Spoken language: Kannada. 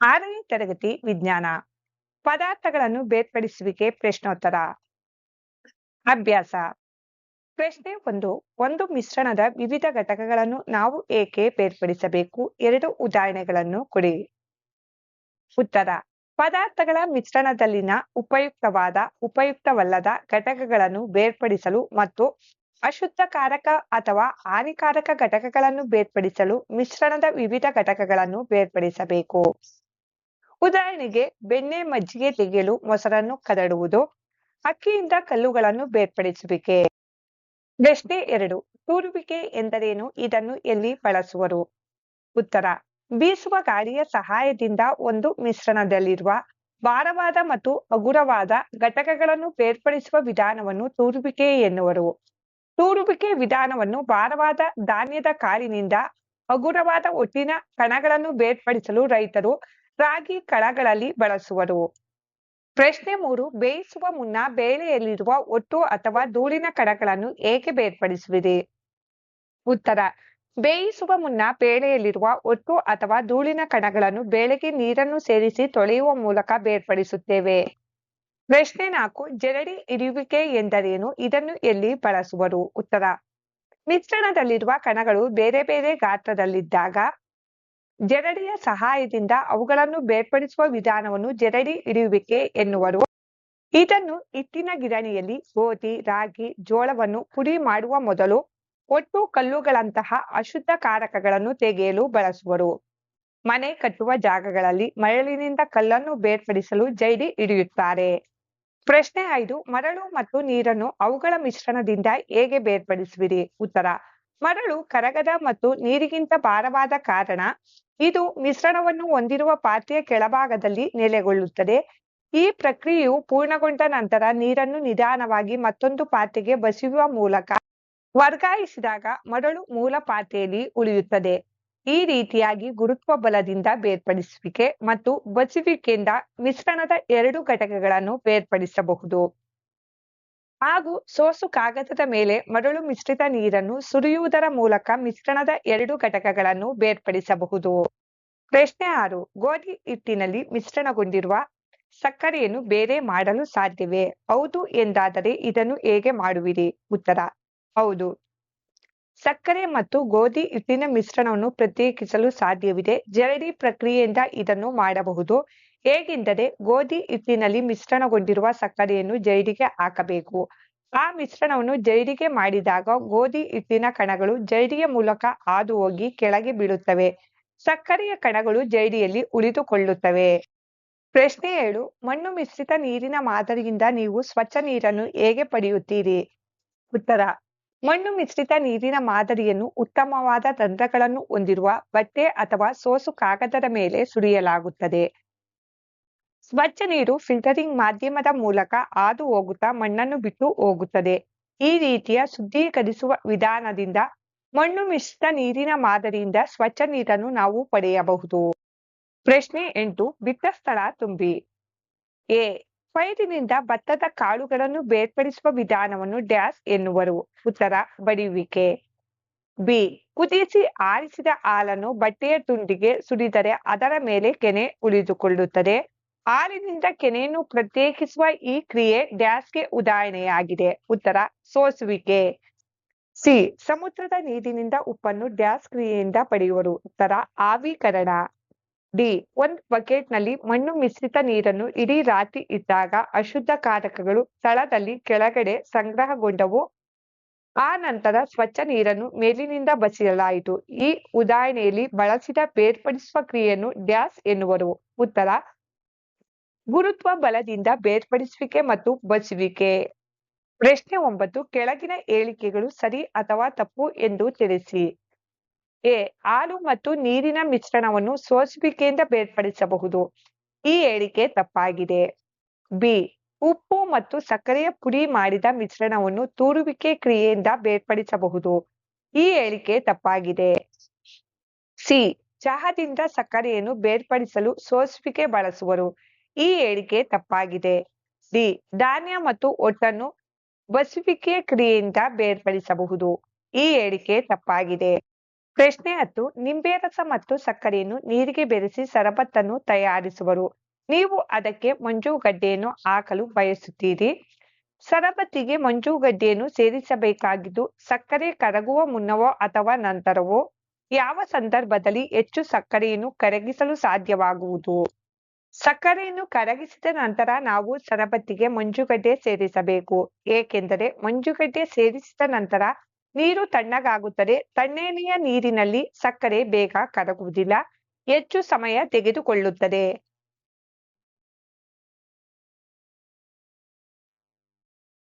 ಆರನೇ ತರಗತಿ ವಿಜ್ಞಾನ. ಪದಾರ್ಥಗಳನ್ನು ಬೇರ್ಪಡಿಸುವಿಕೆ, ಪ್ರಶ್ನೋತ್ತರ. ಅಭ್ಯಾಸ. ಪ್ರಶ್ನೆ ಒಂದು ಒಂದು ಮಿಶ್ರಣದ ವಿವಿಧ ಘಟಕಗಳನ್ನು ನಾವು ಏಕೆ ಬೇರ್ಪಡಿಸಬೇಕು? ಎರಡು ಉದಾಹರಣೆಗಳನ್ನು ಕೊಡಿ. ಉತ್ತರ, ಪದಾರ್ಥಗಳ ಮಿಶ್ರಣದಲ್ಲಿನ ಉಪಯುಕ್ತವಾದ, ಉಪಯುಕ್ತವಲ್ಲದ ಘಟಕಗಳನ್ನು ಬೇರ್ಪಡಿಸಲು ಮತ್ತು ಅಶುದ್ಧಕಾರಕ ಅಥವಾ ಹಾನಿಕಾರಕ ಘಟಕಗಳನ್ನು ಬೇರ್ಪಡಿಸಲು ಮಿಶ್ರಣದ ವಿವಿಧ ಘಟಕಗಳನ್ನು ಬೇರ್ಪಡಿಸಬೇಕು. ಉದಾಹರಣೆಗೆ ಬೆಣ್ಣೆ ಮಜ್ಜಿಗೆ ತೆಗೆಯಲು ಮೊಸರನ್ನು ಕದಡುವುದು, ಅಕ್ಕಿಯಿಂದ ಕಲ್ಲುಗಳನ್ನು ಬೇರ್ಪಡಿಸುವಿಕೆ. ಪ್ರಶ್ನೆ ಎರಡು, ತೂರುವಿಕೆ ಎಂದರೇನು? ಇದನ್ನು ಎಲ್ಲಿ ಬಳಸುವರು? ಉತ್ತರ, ಬೀಸುವ ಗಾಳಿಯ ಸಹಾಯದಿಂದ ಒಂದು ಮಿಶ್ರಣದಲ್ಲಿರುವ ಭಾರವಾದ ಮತ್ತು ಹಗುರವಾದ ಘಟಕಗಳನ್ನು ಬೇರ್ಪಡಿಸುವ ವಿಧಾನವನ್ನು ತೂರುವಿಕೆ ಎನ್ನುವರು. ತೂರುವಿಕೆ ವಿಧಾನವನ್ನು ಭಾರವಾದ ಧಾನ್ಯದ ಕಾಲಿನಿಂದ ಹಗುರವಾದ ಒಟ್ಟಿನ ಕಣಗಳನ್ನು ಬೇರ್ಪಡಿಸಲು ರೈತರು ರಾಗಿ ಕಳಗಳಲ್ಲಿ ಬಳಸುವರು. ಪ್ರಶ್ನೆ ಮೂರು, ಬೇಯಿಸುವ ಮುನ್ನ ಬೇಳೆಯಲ್ಲಿರುವ ಒಟ್ಟು ಅಥವಾ ಧೂಳಿನ ಕಣಗಳನ್ನು ಏಕೆ ಬೇರ್ಪಡಿಸುವಿರಿ? ಉತ್ತರ, ಬೇಯಿಸುವ ಮುನ್ನ ಬೇಳೆಯಲ್ಲಿರುವ ಒಟ್ಟು ಅಥವಾ ಧೂಳಿನ ಕಣಗಳನ್ನು ಬೇಳೆಗೆ ನೀರನ್ನು ಸೇರಿಸಿ ತೊಳೆಯುವ ಮೂಲಕ ಬೇರ್ಪಡಿಸುತ್ತೇವೆ. ಪ್ರಶ್ನೆ ನಾಲ್ಕು, ಜರಡಿ ಇರುವಿಕೆ ಎಂದರೇನು? ಇದನ್ನು ಎಲ್ಲಿ ಬಳಸುವರು? ಉತ್ತರ, ಮಿಶ್ರಣದಲ್ಲಿರುವ ಕಣಗಳು ಬೇರೆ ಬೇರೆ ಗಾತ್ರದಲ್ಲಿದ್ದಾಗ ಜರಡಿಯ ಸಹಾಯದಿಂದ ಅವುಗಳನ್ನು ಬೇರ್ಪಡಿಸುವ ವಿಧಾನವನ್ನು ಜರಡಿ ಹಿಡಿಯುವಿಕೆ ಎನ್ನುವರು. ಇದನ್ನು ಹಿಟ್ಟಿನ ಗಿರಣಿಯಲ್ಲಿ ಗೋಧಿ, ರಾಗಿ, ಜೋಳವನ್ನು ಪುಡಿ ಮಾಡುವ ಮೊದಲು ಒಟ್ಟು ಕಲ್ಲುಗಳಂತಹ ಅಶುದ್ಧ ಕಾರಕಗಳನ್ನು ತೆಗೆಯಲು ಬಳಸುವರು. ಮನೆ ಕಟ್ಟುವ ಜಾಗಗಳಲ್ಲಿ ಮರಳಿನಿಂದ ಕಲ್ಲನ್ನು ಬೇರ್ಪಡಿಸಲು ಜೈಡಿ ಹಿಡಿಯುತ್ತಾರೆ. ಪ್ರಶ್ನೆ ಐದು, ಮರಳು ಮತ್ತು ನೀರನ್ನು ಅವುಗಳ ಮಿಶ್ರಣದಿಂದ ಹೇಗೆ ಬೇರ್ಪಡಿಸುವಿರಿ? ಉತ್ತರ ಮರಳು ಕರಗದ ಮತ್ತು ನೀರಿಗಿಂತ ಭಾರವಾದ ಕಾರಣ ಇದು ಮಿಶ್ರಣವನ್ನು ಹೊಂದಿರುವ ಪಾತ್ರೆಯ ಕೆಳಭಾಗದಲ್ಲಿ ನೆಲೆಗೊಳ್ಳುತ್ತದೆ. ಈ ಪ್ರಕ್ರಿಯೆಯು ಪೂರ್ಣಗೊಂಡ ನಂತರ ನೀರನ್ನು ನಿಧಾನವಾಗಿ ಮತ್ತೊಂದು ಪಾತ್ರೆಗೆ ಬಸಿಯುವ ಮೂಲಕ ವರ್ಗಾಯಿಸಿದಾಗ ಮರಳು ಮೂಲ ಪಾತ್ರೆಯಲ್ಲಿ ಉಳಿಯುತ್ತದೆ. ಈ ರೀತಿಯಾಗಿ ಗುರುತ್ವ ಬಲದಿಂದ ಬೇರ್ಪಡಿಸುವಿಕೆ ಮತ್ತು ಬಸುವಿಕೆಯಿಂದ ಮಿಶ್ರಣದ ಎರಡು ಘಟಕಗಳನ್ನು ಬೇರ್ಪಡಿಸಬಹುದು. ಹಾಗೂ ಸೋಸು ಕಾಗದದ ಮೇಲೆ ಮರಳು ಮಿಶ್ರಿತ ನೀರನ್ನು ಸುರಿಯುವುದರ ಮೂಲಕ ಮಿಶ್ರಣದ ಎರಡು ಘಟಕಗಳನ್ನು ಬೇರ್ಪಡಿಸಬಹುದು. ಪ್ರಶ್ನೆ ಆರು, ಗೋಧಿ ಹಿಟ್ಟಿನಲ್ಲಿ ಮಿಶ್ರಣಗೊಂಡಿರುವ ಸಕ್ಕರೆಯನ್ನು ಬೇರೆ ಮಾಡಲು ಸಾಧ್ಯವೇ? ಹೌದು ಎಂದಾದರೆ ಇದನ್ನು ಹೇಗೆ ಮಾಡುವಿರಿ? ಉತ್ತರ, ಹೌದು. ಸಕ್ಕರೆ ಮತ್ತು ಗೋಧಿ ಹಿಟ್ಟಿನ ಮಿಶ್ರಣವನ್ನು ಪ್ರತ್ಯೇಕಿಸಲು ಸಾಧ್ಯವಿದೆ. ಜರಡಿ ಪ್ರಕ್ರಿಯೆಯಿಂದ ಇದನ್ನು ಮಾಡಬಹುದು. ಹೇಗೆಂದರೆ ಗೋಧಿ ಹಿಟ್ಟಿನಲ್ಲಿ ಮಿಶ್ರಣಗೊಂಡಿರುವ ಸಕ್ಕರೆಯನ್ನು ಜೈಡಿಗೆ ಹಾಕಬೇಕು. ಆ ಮಿಶ್ರಣವನ್ನು ಜೈಡಿಗೆ ಮಾಡಿದಾಗ ಗೋಧಿ ಹಿಟ್ಟಿನ ಕಣಗಳು ಜೈಡಿಯ ಮೂಲಕ ಹಾದು ಹೋಗಿ ಕೆಳಗೆ ಬೀಳುತ್ತವೆ. ಸಕ್ಕರೆಯ ಕಣಗಳು ಜೈಡಿಯಲ್ಲಿ ಉಳಿದುಕೊಳ್ಳುತ್ತವೆ. ಪ್ರಶ್ನೆ ಏಳು, ಮಣ್ಣು ಮಿಶ್ರಿತ ನೀರಿನ ಮಾದರಿಯಿಂದ ನೀವು ಸ್ವಚ್ಛ ನೀರನ್ನು ಹೇಗೆ ಪಡೆಯುತ್ತೀರಿ? ಉತ್ತರ, ಮಣ್ಣು ಮಿಶ್ರಿತ ನೀರಿನ ಮಾದರಿಯನ್ನು ಉತ್ತಮವಾದ ತಂತ್ರಗಳನ್ನು ಹೊಂದಿರುವ ಬಟ್ಟೆ ಅಥವಾ ಸೋಸು ಕಾಗದದ ಮೇಲೆ ಸುರಿಯಲಾಗುತ್ತದೆ. ಸ್ವಚ್ಛ ನೀರು ಫಿಲ್ಟರಿಂಗ್ ಮಾಧ್ಯಮದ ಮೂಲಕ ಹಾದು ಹೋಗುತ್ತಾ ಮಣ್ಣನ್ನು ಬಿಟ್ಟು ಹೋಗುತ್ತದೆ. ಈ ರೀತಿಯ ಶುದ್ಧೀಕರಿಸುವ ವಿಧಾನದಿಂದ ಮಣ್ಣು ಮಿಶ್ರಿತ ನೀರಿನ ಮಾದರಿಯಿಂದ ಸ್ವಚ್ಛ ನೀರನ್ನು ನಾವು ಪಡೆಯಬಹುದು. ಪ್ರಶ್ನೆ ಎಂಟು, ಬಿತ್ತ ಸ್ಥಳ ತುಂಬಿ. ಎ, ಪೈರಿನಿಂದ ಭತ್ತದ ಕಾಳುಗಳನ್ನು ಬೇರ್ಪಡಿಸುವ ವಿಧಾನವನ್ನು ಡ್ಯಾಸ್ ಎನ್ನುವರು. ಉತ್ತರ, ಬಡಿಯುವಿಕೆ. ಬಿ, ಕುದಿಸಿ ಆರಿಸಿದ ಹಾಲನ್ನು ಬಟ್ಟೆಯ ತುಂಡಿಗೆ ಸುರಿದರೆ ಅದರ ಮೇಲೆ ಕೆನೆ ಉಳಿದುಕೊಳ್ಳುತ್ತದೆ. ಹಾಲಿನಿಂದ ಕೆನೆಯನ್ನು ಪ್ರತ್ಯೇಕಿಸುವ ಈ ಕ್ರಿಯೆ ಡ್ಯಾಸ್ಗೆ ಉದಾಹರಣೆಯಾಗಿದೆ. ಉತ್ತರ, ಸೋಸುವಿಕೆ. ಸಿ, ಸಮುದ್ರದ ನೀರಿನಿಂದ ಉಪ್ಪನ್ನು ಡ್ಯಾಸ್ ಕ್ರಿಯೆಯಿಂದ ಪಡೆಯುವರು. ಉತ್ತರ, ಆವಿಕರಣ. ಡಿ, ಒಂದು ಬಕೆಟ್ನಲ್ಲಿ ಮಣ್ಣು ಮಿಶ್ರಿತ ನೀರನ್ನು ಇಡೀ ರಾತ್ರಿ ಇದ್ದಾಗ ಅಶುದ್ಧ ಕಾರಕಗಳು ಸ್ಥಳದಲ್ಲಿ ಕೆಳಗಡೆ ಸಂಗ್ರಹಗೊಂಡವು. ಆ ನಂತರ ಸ್ವಚ್ಛ ನೀರನ್ನು ಮೇಲಿನಿಂದ ಬಸಿಯಲಾಯಿತು. ಈ ಉದಾಹರಣೆಯಲ್ಲಿ ಬಳಸಿದ ಬೇರ್ಪಡಿಸುವ ಕ್ರಿಯೆಯನ್ನು ಡ್ಯಾಸ್ ಎನ್ನುವರು. ಉತ್ತರ ಗುರುತ್ವ ಬಲದಿಂದ ಬೇರ್ಪಡಿಸುವಿಕೆ ಮತ್ತು ಬಸುವಿಕೆ ಪ್ರಶ್ನೆ ಒಂಬತ್ತು, ಕೆಳಗಿನ ಹೇಳಿಕೆಗಳು ಸರಿ ಅಥವಾ ತಪ್ಪು ಎಂದು ತಿಳಿಸಿ. ಎ, ಹಾಲು ಮತ್ತು ನೀರಿನ ಮಿಶ್ರಣವನ್ನು ಸೋಸುವಿಕೆಯಿಂದ ಬೇರ್ಪಡಿಸಬಹುದು. ಈ ಹೇಳಿಕೆ ತಪ್ಪಾಗಿದೆ. ಬಿ, ಉಪ್ಪು ಮತ್ತು ಸಕ್ಕರೆಯ ಪುಡಿ ಮಾಡಿದ ಮಿಶ್ರಣವನ್ನು ತೂರುವಿಕೆ ಕ್ರಿಯೆಯಿಂದ ಬೇರ್ಪಡಿಸಬಹುದು. ಈ ಹೇಳಿಕೆ ತಪ್ಪಾಗಿದೆ. ಸಿ, ಚಹಾದಿಂದ ಸಕ್ಕರೆಯನ್ನು ಬೇರ್ಪಡಿಸಲು ಸೋಸುವಿಕೆ ಬಳಸುವರು. ಈ ಹೇಳಿಕೆ ತಪ್ಪಾಗಿದೆ. ಡಿ. ಧಾನ್ಯ ಮತ್ತು ಒಟ್ಟನ್ನು ಬಸುವಿಕೆಯ ಕ್ರಿಯೆಯಿಂದ ಬೇರ್ಪಡಿಸಬಹುದು. ಈ ಹೇಳಿಕೆ ತಪ್ಪಾಗಿದೆ. ಪ್ರಶ್ನೆ ಹತ್ತು. ನಿಂಬೆ ರಸ ಮತ್ತು ಸಕ್ಕರೆಯನ್ನು ನೀರಿಗೆ ಬೆರೆಸಿ ಸರಬತ್ತನ್ನು ತಯಾರಿಸುವರು. ನೀವು ಅದಕ್ಕೆ ಮಂಜುಗಡ್ಡೆಯನ್ನು ಹಾಕಲು ಬಯಸುತ್ತೀರಿ. ಸರಬತ್ತಿಗೆ ಮಂಜುಗಡ್ಡೆಯನ್ನು ಸೇರಿಸಬೇಕಾಗಿದ್ದು ಸಕ್ಕರೆ ಕರಗುವ ಮುನ್ನವೋ ಅಥವಾ ನಂತರವೋ? ಯಾವ ಸಂದರ್ಭದಲ್ಲಿ ಹೆಚ್ಚು ಸಕ್ಕರೆಯನ್ನು ಕರಗಿಸಲು ಸಾಧ್ಯವಾಗುವುದು? ಸಕ್ಕರೆಯನ್ನು ಕರಗಿಸಿದ ನಂತರ ನಾವು ಸರಬತ್ತಿಗೆ ಮಂಜುಗಡ್ಡೆ ಸೇರಿಸಬೇಕು. ಏಕೆಂದರೆ ಮಂಜುಗಡ್ಡೆ ಸೇರಿಸಿದ ನಂತರ ನೀರು ತಣ್ಣಗಾಗುತ್ತದೆ. ತಣ್ಣನೆಯ ನೀರಿನಲ್ಲಿ ಸಕ್ಕರೆ ಬೇಗ ಕರಗುವುದಿಲ್ಲ. ಹೆಚ್ಚು ಸಮಯ ತೆಗೆದುಕೊಳ್ಳುತ್ತದೆ.